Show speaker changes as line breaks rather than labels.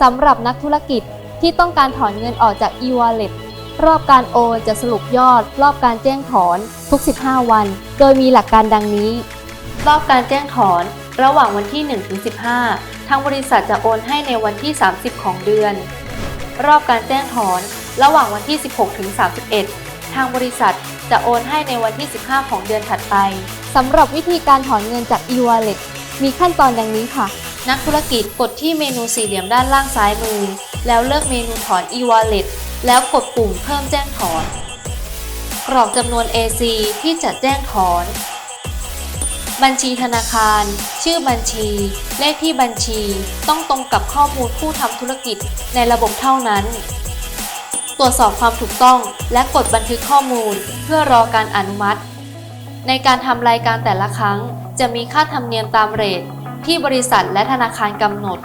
สำหรับนักธุรกิจที่ต้องการถอนเงินออกจาก e-wallet รอบการโอนจะสรุปยอด รอบการแจ้งถอนทุก 15 วัน โดยมีหลักการดังนี้ รอบการแจ้งถอนระหว่างวันที่1-15 ทางบริษัทจะโอนให้ในวันที่ 30 ของเดือน รอบการแจ้งถอนระหว่างวันที่ 16-31 ทางบริษัทจะโอนให้ในวันที่ 15 ของเดือนถัดไปสำหรับวิธีการถอนเงินจาก e-wallet มีขั้นตอนดังนี้ค่ะ นักธุรกิจกดที่เมนูสี่เหลี่ยมด้านล่างซ้ายมือ แล้วเลือกเมนูถอน e-wallet แล้วกดปุ่มเพิ่มแจ้งถอน กรอกจำนวน AC ที่จะแจ้งถอน บัญชีธนาคาร ชื่อบัญชี เลขที่บัญชี ต้องตรงกับข้อมูลผู้ทำธุรกิจในระบบเท่านั้น ตรวจสอบความถูกต้องและกดบันทึกข้อมูลเพื่อรอการอนุมัติ ในการทำรายการแต่ละครั้ง จะมีค่าธรรมเนียมตามเรท ที่บริษัทและธนาคารกำหนด